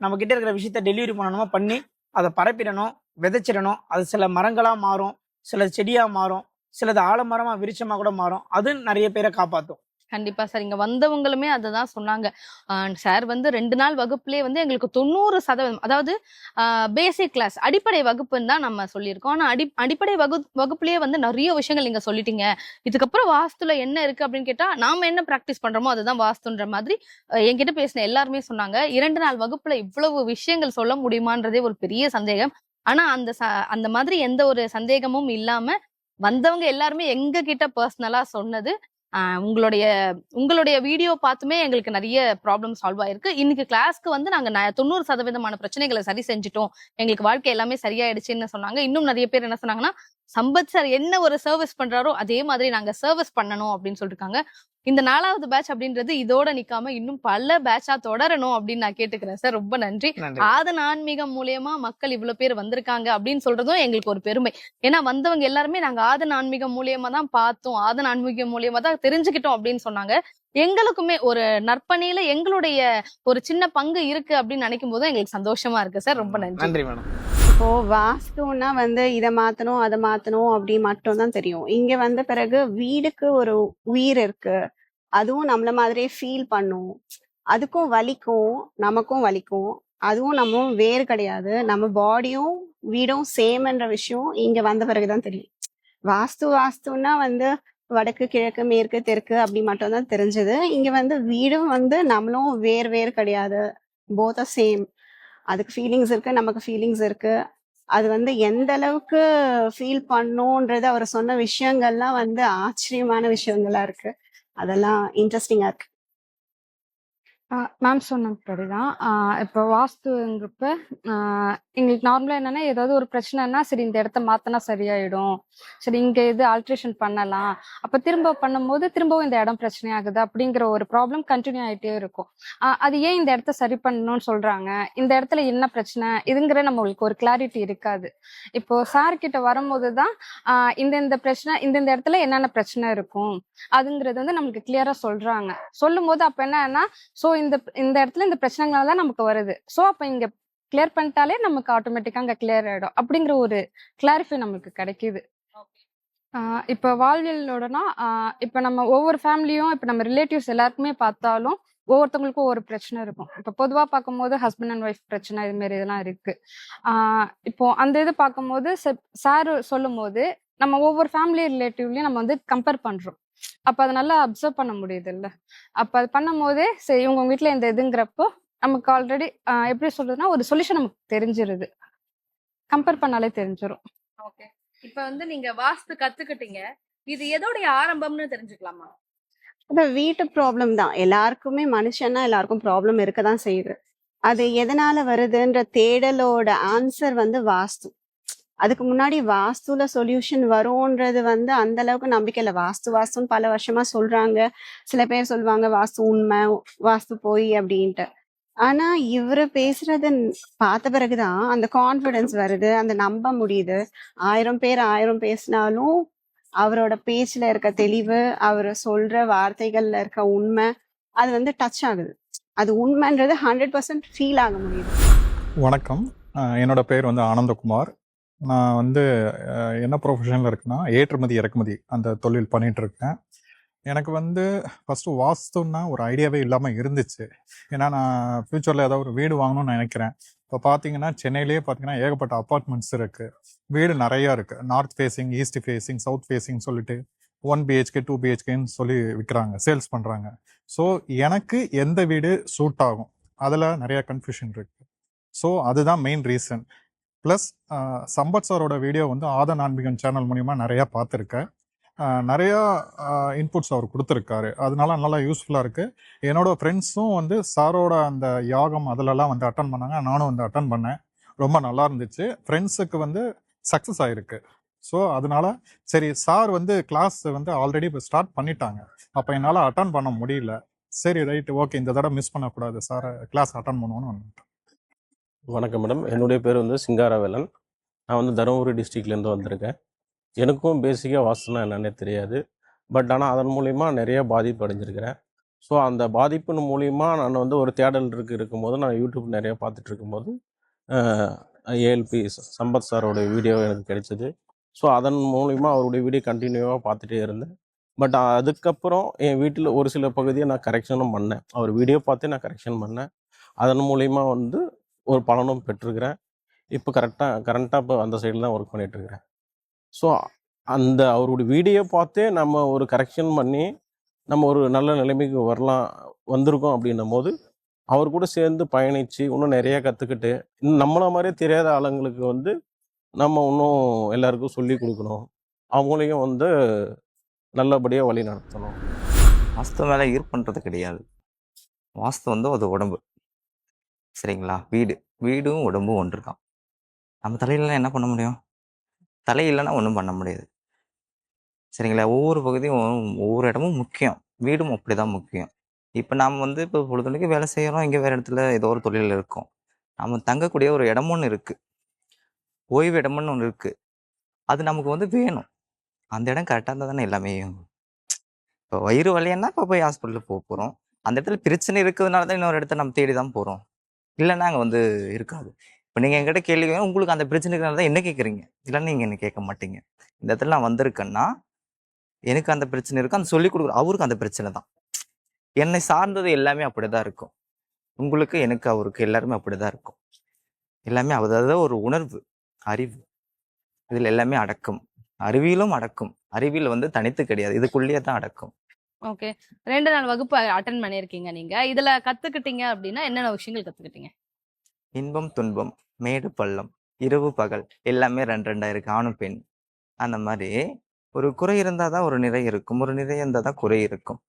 நம்ம கிட்ட இருக்கிற விஷயத்த டெலிவரி பண்ணணுமோ பண்ணி அதை பரப்பிடணும் விதைச்சிடணும். அது சில மரங்களாக மாறும் சில செடியாக மாறும் சிலது ஆலமரமாக விரிச்சமாக கூட மாறும். அது நிறைய பேரை காப்பாற்றும் கண்டிப்பா சார். இங்க வந்தவங்களுமே அதுதான் சொன்னாங்க. சார் வந்து ரெண்டு நாள் வகுப்புலேயே வந்து எங்களுக்கு தொண்ணூறு சதவீதம் அதாவது பேசிக் கிளாஸ் அடிப்படை வகுப்புன்னு தான் நம்ம சொல்லியிருக்கோம். ஆனா அடி அடிப்படை வகு வகுப்புலேயே வந்து நிறைய விஷயங்கள் நீங்க சொல்லிட்டீங்க. இதுக்கப்புறம் வாஸ்துல என்ன இருக்கு அப்படின்னு கேட்டா நாம என்ன ப்ராக்டிஸ் பண்றோமோ அதுதான் வாஸ்துன்ற மாதிரி என்கிட்ட பேசின எல்லாருமே சொன்னாங்க. இரண்டு நாள் வகுப்புல இவ்வளவு விஷயங்கள் சொல்ல முடியுமான்றதே ஒரு பெரிய சந்தேகம். ஆனா அந்த ச- அந்த மாதிரி எந்த ஒரு சந்தேகமும் இல்லாம வந்தவங்க எல்லாருமே எங்க கிட்ட பர்சனலா சொன்னது உங்களுடைய உங்களுடைய வீடியோ பார்த்துமே எங்களுக்கு நிறைய ப்ராப்ளம் சால்வ் ஆயிருக்கு. இன்னைக்கு கிளாஸ்க்கு வந்து நாங்க தொண்ணூறு சதவீதமான பிரச்சனைகளை சரி செஞ்சுட்டோம். எங்களுக்கு வாழ்க்கை எல்லாமே சரியாயிடுச்சுன்னு சொன்னாங்க. இன்னும் நிறைய பேர் என்ன சொன்னாங்கன்னா சம்பத் சார் என்ன ஒரு சர்வீஸ் பண்றாரோ அதே மாதிரி நாங்க சர்வீஸ் பண்ணணும் அப்படின்னு சொல்லிருக்காங்க. இந்த நாலாவது பேட்ச் அப்படின்றது இதோட நிக்காம இன்னும் பல பேட்சா தொடரணும் அப்படின்னு நான் கேட்டுக்கிறேன் சார் ரொம்ப நன்றி. ஆதன் ஆன்மீகம் மூலியமா மக்கள் இவ்வளவு பேர் வந்திருக்காங்க அப்படின்னு சொல்றதும் எங்களுக்கு ஒரு பெருமை. ஏன்னா வந்தவங்க எல்லாருமே நாங்க ஆதன் ஆன்மீகம் மூலியமா தான் பார்த்தோம். ஆதன் ஆன்மீகம் மூலியமா தான் தெரிஞ்சுக்கிட்டோம் அப்படின்னு சொன்னாங்க. எங்களுக்குமே ஒரு நற்பணியில எங்களுடைய ஒரு சின்ன பங்கு இருக்கு அப்படின்னு நினைக்கும் போது எங்களுக்கு சந்தோஷமா இருக்கு சார் ரொம்ப நன்றி. நன்றி மேடம் இப்போ வாஸ்துன்னா வந்து இதை மாத்தணும் அதை மாத்தணும் அப்படி மட்டும் தான் தெரியும். இங்க வந்த பிறகு வீடுக்கு ஒரு உயிர் இருக்கு. அதுவும் நம்மள மாதிரியே ஃபீல் பண்ணும். அதுக்கும் வலிக்கும் நமக்கும் வலிக்கும். அதுவும் நம்ம வேறு கிடையாது. நம்ம பாடியும் வீடும் சேம்ன்ற விஷயம் இங்க வந்த பிறகுதான் தெரியும். வாஸ்து வாஸ்துன்னா வந்து வடக்கு கிழக்கு மேற்கு தெற்கு அப்படி மட்டும் தான் தெரிஞ்சது. இங்க வந்து வீடும் வந்து நம்மளும் வேறு வேறு கிடையாது. போத்த சேம் அதுக்கு ஃபீலிங்ஸ் இருக்கு நமக்கு ஃபீலிங்ஸ் இருக்கு. அது வந்து எந்த அளவுக்கு ஃபீல் பண்ணுன்றது அவர் சொன்ன விஷயங்கள்லாம் வந்து ஆச்சரியமான விஷயங்களா இருக்கு. அதெல்லாம் இன்ட்ரெஸ்டிங்கா இருக்கு. மேம் சொன்னபடி தான் இப்போ வாஸ்துங்கிறப்ப எங்களுக்கு நார்மலாக என்னன்னா ஏதாவது ஒரு பிரச்சனைனா சரி இந்த இடத்த மாத்தினா சரியாயிடும். சரி இங்க இது ஆல்ட்ரேஷன் பண்ணலாம். அப்போ திரும்ப பண்ணும்போது திரும்பவும் இந்த இடம் பிரச்சனை ஆகுது அப்படிங்கிற ஒரு ப்ராப்ளம் கண்டினியூ ஆயிட்டே இருக்கும். அது ஏன் இந்த இடத்த சரி பண்ணணும்னு சொல்றாங்க? இந்த இடத்துல என்ன பிரச்சனை? இதுங்கிற நம்மளுக்கு ஒரு கிளாரிட்டி இருக்காது. இப்போ சார் கிட்ட வரும்போது தான் ஆஹ் இந்த இந்த பிரச்சனை இந்த இந்த இடத்துல என்னென்ன பிரச்சனை இருக்கும்? அதுங்கிறது வந்து நம்மளுக்கு கிளியரா சொல்றாங்க. சொல்லும் போது அப்போ என்னன்னா ஸோ இந்த இந்த இடத்துல இந்த பிரச்சனைகளால தான் நமக்கு வருது. சோ அப்ப இங்க கிளியர் பண்ணிட்டாலே நமக்கு ஆட்டோமேட்டிக்கா அங்க கிளியர் ஆயிடும். அப்படிங்கிற ஒரு கிளாரிஃபை நமக்கு கிடைக்குது. இப்ப வாழ்வியலோடனா இப்ப நம்ம ஒவ்வொரு ஃபேமிலியும் இப்ப நம்ம ரிலேட்டிவ்ஸ் எல்லாருக்குமே பார்த்தாலும் ஒவ்வொருத்தவங்களுக்கும் ஒவ்வொரு பிரச்சனை இருக்கும். இப்ப பொதுவா பார்க்கும்போது ஹஸ்பண்ட் அண்ட் ஒய்ஃப் பிரச்சனை இது மாதிரி இதெல்லாம் இருக்கு. இப்போ அந்த இது பார்க்கும்போது சார் சொல்லும் போது நம்ம ஒவ்வொரு ஃபேமிலி ரிலேட்டிவ்லயும் நம்ம வந்து கம்பேர் பண்றோம். அப்ப அதை நல்லா அப்சர்வ் பண்ண முடியுது இல்ல அப்ப அது பண்ணும் போதே சரி இவங்க உங்க வீட்ல இந்த இதுங்கிறப்போ நமக்கு ஆல்ரெடி எப்படி சொல்றதுன்னா ஒரு சொல்யூஷன் நமக்கு தெரிஞ்சிருது. கம்பேர் பண்ணாலே தெரிஞ்சிரும். ஓகே. இப்ப வந்து நீங்க வாஸ்து கத்துக்கிட்டீங்க. இது எதோடைய ஆரம்பம்னு தெரிஞ்சுக்கலாமா? அதான் வீட்டு ப்ராப்ளம் தான். எல்லாருக்குமே மனுஷன்னா எல்லாருக்கும் ப்ராப்ளம் இருக்க தான் செய்யுது. அது எதனால வருதுன்ற தேடலோட ஆன்சர் வந்து வாஸ்து. அதுக்கு முன்னாடி வாஸ்துல சொல்யூஷன் வரும்ன்றது வந்து அந்த அளவுக்கு நம்பிக்கை இல்லை. வாஸ்து வாஸ்துன்னு பல வருஷமா சொல்றாங்க. சில பேர் சொல்லுவாங்க வாஸ்து உண்மை வாஸ்து போய் அப்படின்ட்டு. ஆனா இவரு பேசுறத பார்த்த பிறகுதான் அந்த கான்பிடன்ஸ் வருது அந்த நம்ப முடியுது. ஆயிரம் பேர் ஆயிரம் பேசினாலும் அவரோட பேச்சுல இருக்க தெளிவு அவர் சொல்ற வார்த்தைகள்ல இருக்க உண்மை அது வந்து டச் ஆகுது. அது உண்மைன்றது ஹண்ட்ரட் பர்சன்ட் ஃபீல் ஆக முடியுது. வணக்கம். என்னோட பேர் வந்து ஆனந்தகுமார். நான் வந்து என்ன ப்ரொஃபஷனில் இருக்குன்னா ஏற்றுமதி இறக்குமதி அந்த தொழில் பண்ணிகிட்ருக்கேன் இருக்கேன் எனக்கு வந்து ஃபஸ்ட்டு வாஸ்துன்னா ஒரு ஐடியாவே இல்லாமல் இருந்துச்சு. ஏன்னா நான் ஃப்யூச்சரில் ஏதாவது ஒரு வீடு வாங்கணும்னு நினைக்கிறேன். இப்போ பார்த்தீங்கன்னா சென்னையிலேயே பார்த்தீங்கன்னா ஏகப்பட்ட அப்பார்ட்மெண்ட்ஸ் இருக்குது வீடு நிறையா இருக்குது north facing east facing south facing சொல்லிட்டு ஒன் பிஹெச்கே டூ பிஹெச்கேன்னு சொல்லி விற்கிறாங்க சேல்ஸ் பண்ணுறாங்க ஸோ எனக்கு எந்த வீடு சூட் ஆகும்? அதில் நிறையா கன்ஃபியூஷன் இருக்குது ஸோ அதுதான் மெயின் ரீசன் ப்ளஸ் சம்பத் சாரோட வீடியோ வந்து ஆத ஆன்மீகம் சேனல் மூலிமா நிறையா பார்த்துருக்கேன். நிறையா இன்புட்ஸ் அவர் கொடுத்துருக்காரு. அதனால நல்லா யூஸ்ஃபுல்லாக இருக்குது என்னோட ஃப்ரெண்ட்ஸும் வந்து சாரோட அந்த யாகம் அதிலெல்லாம் வந்து அட்டன் பண்ணாங்க. நானும் வந்து அட்டன் பண்ணேன். ரொம்ப நல்லா இருந்துச்சு. ஃப்ரெண்ட்ஸுக்கு வந்து சக்ஸஸ் ஆகிருக்கு ஸோ அதனால சரி சார் வந்து கிளாஸ் வந்து ஆல்ரெடி இப்போ ஸ்டார்ட் பண்ணிட்டாங்க. அப்போ என்னால் அட்டன் பண்ண முடியல. சரி ரைட்டு ஓகே இந்த தடவை மிஸ் பண்ணக்கூடாது. சார் கிளாஸ் அட்டன் பண்ணுவோன்னு வந்துட்டேன். வணக்கம் மேடம். என்னுடைய பேர் வந்து சிங்காரவேலன். நான் வந்து தருமபுரி டிஸ்ட்ரிக்ட்லேருந்து வந்திருக்கேன். எனக்கும் பேசிக்காக வாசனை என்னன்னே தெரியாது. பட் ஆனால் அதன் மூலிமா நிறைய பாதிப்பு அடைஞ்சிருக்கிறேன். ஸோ அந்த பாதிப்பின் மூலிமா நான் வந்து ஒரு தேடல் இருக்கு இருக்கும்போது நான் யூடியூப் நிறையா பார்த்துட்டு இருக்கும்போது ஏஎல்பி சம்பத் சாரோடைய வீடியோ எனக்கு கிடைச்சது. ஸோ அதன் மூலிமா அவருடைய வீடியோ கண்டினியூவாக பார்த்துட்டே இருந்தேன். பட் அதுக்கப்புறம் என் வீட்டில் ஒரு சில பகுதியை நான் கரெக்ஷனும் பண்ணேன். அவர் வீடியோ பார்த்தே நான் கரெக்ஷன் பண்ணேன். அதன் மூலிமா வந்து ஒரு பலனும் பெற்றிருக்கிறேன். இப்போ கரெக்டாக கரண்ட்டாக இப்போ அந்த சைடில் தான் ஒர்க் பண்ணிகிட்ருக்கிறேன் ஸோ அந்த அவருடைய வீடியோ பார்த்தே நம்ம ஒரு கரெக்ஷன் பண்ணி நம்ம ஒரு நல்ல நிலைமைக்கு வரலாம் வந்திருக்கோம் அப்படின்னும் போது அவர் கூட சேர்ந்து பயணித்து இன்னும் நிறையா கற்றுக்கிட்டு இன்னும் நம்மள மாதிரியே தெரியாத ஆளுங்களுக்கு வந்து நம்ம இன்னும் எல்லாருக்கும் சொல்லி கொடுக்கணும். அவங்களையும் வந்து நல்லபடியாக வழி நடத்தணும். வாஸ்து மேலே ஈர்ப்புன்றது கிடையாது. வாஸ்து வந்து அது உடம்பு. சரிங்களா? வீடு. வீடும் உடம்பும் ஒன்று தான் நம்ம தலையிலலாம் என்ன பண்ண முடியும்? தலை இல்லைன்னா ஒன்றும் பண்ண முடியாது. சரிங்களா? ஒவ்வொரு பகுதியும் ஒவ்வொரு இடமும் முக்கியம். வீடும் அப்படி தான் முக்கியம். இப்போ நாம் வந்து இப்போ பொழுதுக்கு வேலை செய்கிறோம் இங்கே வேறு இடத்துல ஏதோ ஒரு தொழில் இருக்கோம். நம்ம தங்கக்கூடிய ஒரு இடமும் ஒன்று இருக்குது ஓய்வு இடமுன்னு ஒன்று இருக்குது அது நமக்கு வந்து வேணும். அந்த இடம் கரெக்டாக இருந்தால் தானே எல்லாமே இப்போ வயிறு வலின்னா இப்போ போய் ஹாஸ்பிட்டலுக்கு போக போகிறோம் அந்த இடத்துல பிரச்சனை இருக்கிறதுனால தான் இன்னொரு இடத்த நம்ம தேடி தான் போகிறோம் இல்லைன்னா அங்கே வந்து இருக்காது. இப்போ நீங்கள் என்கிட்ட கேள்வி உங்களுக்கு அந்த பிரச்சனை இருக்கிறனால தான் என்ன கேட்குறீங்க? இல்லைன்னா நீங்கள் என்ன கேட்க மாட்டீங்க? இந்த இடத்துல நான் வந்திருக்கேன்னா எனக்கு அந்த பிரச்சனை இருக்கும். அந்த சொல்லிக் கொடுக்குற அவருக்கு அந்த பிரச்சனை தான். என்னை சார்ந்தது எல்லாமே அப்படி தான் இருக்கும். உங்களுக்கு எனக்கு அவருக்கு எல்லாருமே அப்படி தான் இருக்கும். எல்லாமே அதாவது ஒரு உணர்வு அறிவு. இதில் எல்லாமே அடக்கம். அறிவியலும் அடக்கும். அறிவியல் வந்து தனித்து கிடையாது. இதுக்குள்ளேயே தான் அடக்கும். ஓகே. ரெண்டு நாள் வகுப்பு அட்டன் பண்ணியிருக்கீங்க நீங்க. இதுல கத்துக்கிட்டீங்க அப்படின்னா என்னென்ன விஷயங்கள் கத்துக்கிட்டீங்க? இன்பம் துன்பம் மேடு பள்ளம் இரவு பகல் எல்லாமே ரெண்டு ரெண்டா இருக்கு. ஆணும் பெண். அந்த மாதிரி ஒரு குறை இருந்தால் தான் ஒரு நிறை இருக்கும். ஒரு நிறை இருந்தால் தான் குறை இருக்கும்.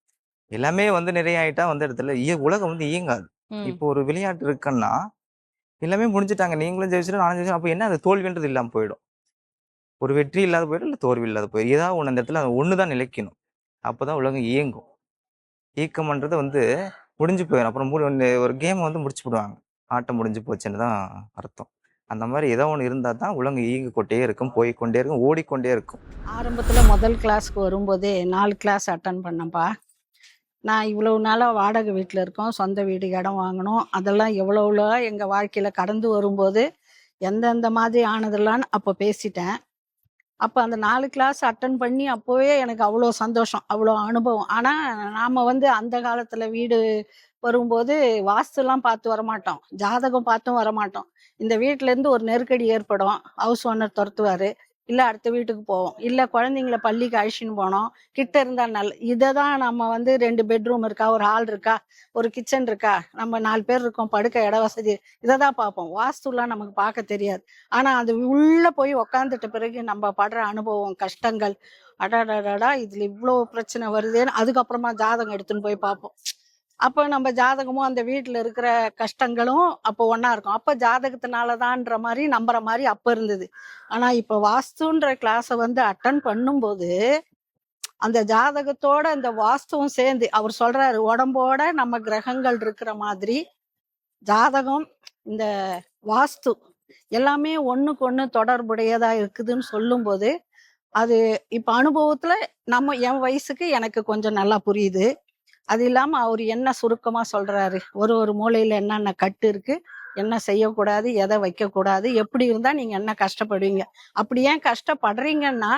எல்லாமே வந்து நிறைய ஆயிட்டா வந்து இடத்துல இய உலகம் வந்து இயங்காது. இப்போ ஒரு விளையாட்டு இருக்குன்னா எல்லாமே முடிஞ்சுட்டாங்க. நீங்களும் ஜெயிச்சிட்டு நானும் ஜெயிச்சு அப்போ என்ன அது தோல்வின்றது இல்லாமல் போயிடும். ஒரு வெற்றி இல்லாத போயிடும் இல்லை தோல்வி இல்லாத போயிடும். ஏதாவது ஒன்று அந்த இடத்துல ஒன்று தான் நிலைக்கணும். அப்போ தான் உலகம் இயங்கும். இயக்கம்ன்றது வந்து முடிஞ்சு போயிடும் அப்புறம் மூணு ஒரு கேமை வந்து முடிச்சு விடுவாங்க. ஆட்டம் முடிஞ்சு போச்சுன்னு தான் அர்த்தம். அந்த மாதிரி ஏதோ ஒன்று இருந்தால் தான் உலகம் இயங்கிக்கொண்டே இருக்கும் போய்க்கொண்டே இருக்கும் ஓடிக்கொண்டே இருக்கும். ஆரம்பத்தில் முதல் கிளாஸ்க்கு வரும்போதே நாலு கிளாஸ் அட்டன் பண்ணேன்ப்பா. நான் இவ்வளவு நாளாக வாடகை வீட்டில் இருக்கோம் சொந்த வீடு இடம் வாங்கணும். அதெல்லாம் எவ்வளோ எங்கள் வாழ்க்கையில் கடந்து வரும்போது எந்தெந்த மாதிரி ஆனதெல்லாம் அப்போ பேசிட்டேன். அப்போ அந்த நாலு கிளாஸ் அட்டன் பண்ணி அப்போவே எனக்கு அவ்வளோ சந்தோஷம் அவ்வளோ அனுபவம். ஆனால் நாம் வந்து அந்த காலத்தில் வீடு வரும்போது வாஸ்துலாம் பார்த்து வரமாட்டோம். ஜாதகம் பார்த்தும் வரமாட்டோம். இந்த வீட்ல இருந்து ஒரு நெருக்கடி ஏற்படும். ஹவுஸ் ஓனர் துரத்துவாரு. இல்ல அடுத்த வீட்டுக்கு போவோம். இல்ல குழந்தைங்கள பள்ளிக்கு அழிச்சின்னு போனோம். கிட்ட இருந்தா நல்ல இதை தான் நம்ம வந்து ரெண்டு பெட்ரூம் இருக்கா ஒரு ஹால் இருக்கா ஒரு கிச்சன் இருக்கா நம்ம நாலு பேர் இருக்கோம் படுக்க இட வசதி இதை தான் பார்ப்போம். வாஸ்துலாம் நமக்கு பார்க்க தெரியாது. ஆனா அது உள்ள போய் உக்காந்துட்ட பிறகு நம்ம படுற அனுபவம் கஷ்டங்கள் அடாடாடாடா இதுல இவ்வளோ பிரச்சனை வருதுன்னு அதுக்கப்புறமா ஜாதகம் எடுத்துன்னு போய் பார்ப்போம். அப்போ நம்ம ஜாதகமும் அந்த வீட்டில் இருக்கிற கஷ்டங்களும் அப்போ ஒன்றா இருக்கும். அப்போ ஜாதகத்தினாலதான்ற மாதிரி நம்புற மாதிரி அப்போ இருந்தது. ஆனால் இப்போ வாஸ்துன்ற கிளாஸை வந்து அட்டன் பண்ணும்போது அந்த ஜாதகத்தோட அந்த வாஸ்துவும் சேர்ந்து அவர் சொல்றாரு உடம்போட நம்ம கிரகங்கள் இருக்கிற மாதிரி ஜாதகம் இந்த வாஸ்து எல்லாமே ஒன்றுக்கு ஒன்று தொடர்புடையதா இருக்குதுன்னு சொல்லும்போது அது இப்போ அனுபவத்தில் நம்ம என் வயசுக்கு எனக்கு கொஞ்சம் நல்லா புரியுது. அது இல்லாம அவர் என்ன சுருக்கமா சொல்றாரு? ஒரு ஒரு மூலையில என்னென்ன கட்டு இருக்கு? என்ன செய்யக்கூடாது? எதை வைக்கக்கூடாது? எப்படி இருந்தா நீங்க என்ன கஷ்டப்படுவீங்க? அப்படி ஏன் கஷ்டப்படுறீங்கன்னா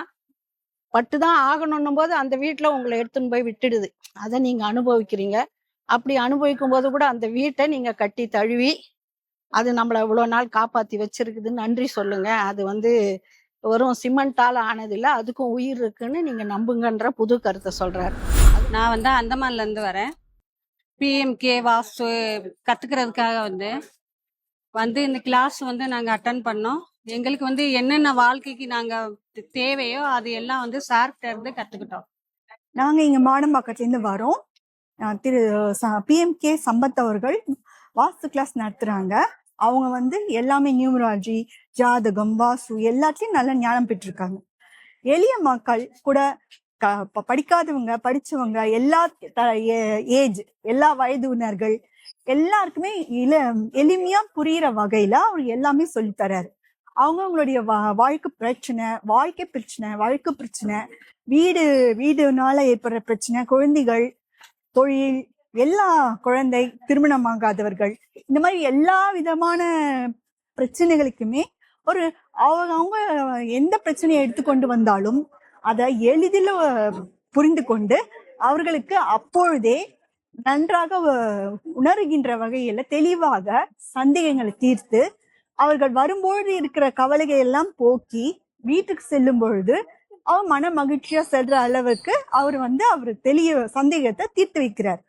பட்டு தான் ஆகணும்னும் போது அந்த வீட்டில் உங்களை எடுத்துன்னு போய் விட்டுடுது. அதை நீங்க அனுபவிக்கிறீங்க. அப்படி அனுபவிக்கும் போது கூட அந்த வீட்டை நீங்க கட்டி தழுவி அது நம்மளை இவ்வளோ நாள் காப்பாத்தி வச்சிருக்குது. நன்றி சொல்லுங்க. அது வந்து வெறும் சிமெண்டால் ஆனதில்லை. அதுக்கும் உயிர் இருக்குன்னு நீங்க நம்புங்கன்ற புது கருத்தை சொல்றாரு. நான் வந்து அந்தமான்ல இருந்து வரேன். பிஎம்கே வாஸ்து கத்துக்கிறதுக்காக வந்து. வந்து இந்த கிளாஸ் வந்து நாங்க அட்டன் பண்ணோம். எங்களுக்கு வந்து என்னென்ன வாழ்க்கைக்கு நாங்க தேவையோ அது எல்லாம் வந்து சார்கிட்ட இருந்து கத்துக்கிட்டோம். நாங்க இங்க மாடம்பாக்கத்துல இருந்து வரோம். திரு பிஎம்கே சம்பத் அவர்கள் வாஸ்து கிளாஸ் நடத்துறாங்க. அவங்க வந்து எல்லாமே நியூமராலஜி ஜாதகம் வாசு எல்லாத்தையும் நல்ல ஞானம் பெற்றிருக்காங்க. எளிய மக்கள் கூட படிக்காதவங்க படிச்சவங்க எல்லா ஏஜ் எல்லா வயதுனர்கள் எல்லாருக்குமே இல எளிமையா புரியிற வகையில அவர் எல்லாமே சொல்லி தர்றாரு அவங்கவுங்களுடைய வா- வாழ்க்கை பிரச்சனை வாழ்க்கை பிரச்சனை வாழ்க்கை பிரச்சனை வீடு வீடுனால ஏற்படுற பிரச்சனை குழந்தைகள் தொழில் எல்லா குழந்தை திருமணமாகாதவர்கள் இந்த மாதிரி எல்லா விதமான பிரச்சனைகளுக்குமே ஒரு அவங்க அவங்க எந்த பிரச்சனையை எடுத்துக்கொண்டு வந்தாலும் அதை எளிதில் புரிந்து கொண்டு அவர்களுக்கு அப்பொழுதே நன்றாக உணர்கின்ற வகையில தெளிவாக சந்தேகங்களை தீர்த்து அவர்கள் வரும்பொழுது இருக்கிற கவலைகள் எல்லாம் போக்கி வீட்டுக்கு செல்லும் பொழுது அவர் மன மகிழ்ச்சியா செல்ற அளவுக்கு அவர் வந்து அவர் தெளிய சந்தேகத்தை தீர்த்து வைக்கிறார்.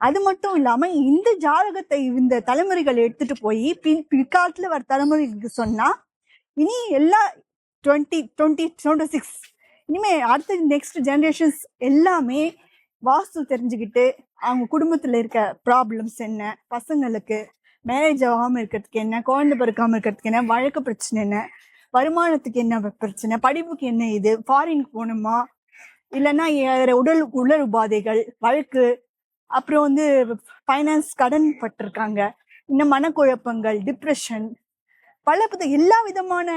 அது மட்டும் இல்லாம இந்த ஜாதகத்தை இந்த தலைமுறைகள் எடுத்துட்டு போய் பின் பிற்காலத்துல வர தலைமுறைக்கு சொன்னா இனி எல்லா டுவெண்ட்டி டுவெண்ட்டி டுவெண்ட்டி சிக்ஸ் இனிமே அடுத்த நெக்ஸ்ட் ஜென்ரேஷன்ஸ் எல்லாமே வாஸ்து தெரிஞ்சுக்கிட்டு அவங்க குடும்பத்தில் இருக்க ப்ராப்ளம்ஸ் என்ன பசங்களுக்கு மேரேஜ் ஆகாமல் இருக்கிறதுக்கு என்ன குழந்தை பிறக்காமல் இருக்கிறதுக்கு என்ன வழக்கு பிரச்சனை என்ன வருமானத்துக்கு என்ன பிரச்சனை படிப்புக்கு என்ன இது ஃபாரின் போகணுமா? இல்லைன்னா உடல் உடல் உபாதைகள் வழக்கு அப்புறம் வந்து ஃபைனான்ஸ் கடன் பட்டிருக்காங்க இன்னும் மனக்குழப்பங்கள் டிப்ரெஷன் பல எல்லா விதமான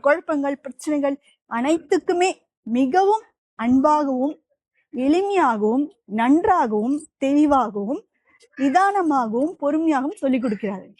குழப்பங்கள் பிரச்சனைகள் அனைத்துக்குமே மிகவும் அன்பாகவும் எளிமையாகவும் நன்றாகவும் தெளிவாகவும் நிதானமாகவும் பொறுமையாகவும் சொல்லிக் கொடுக்கிறார்கள்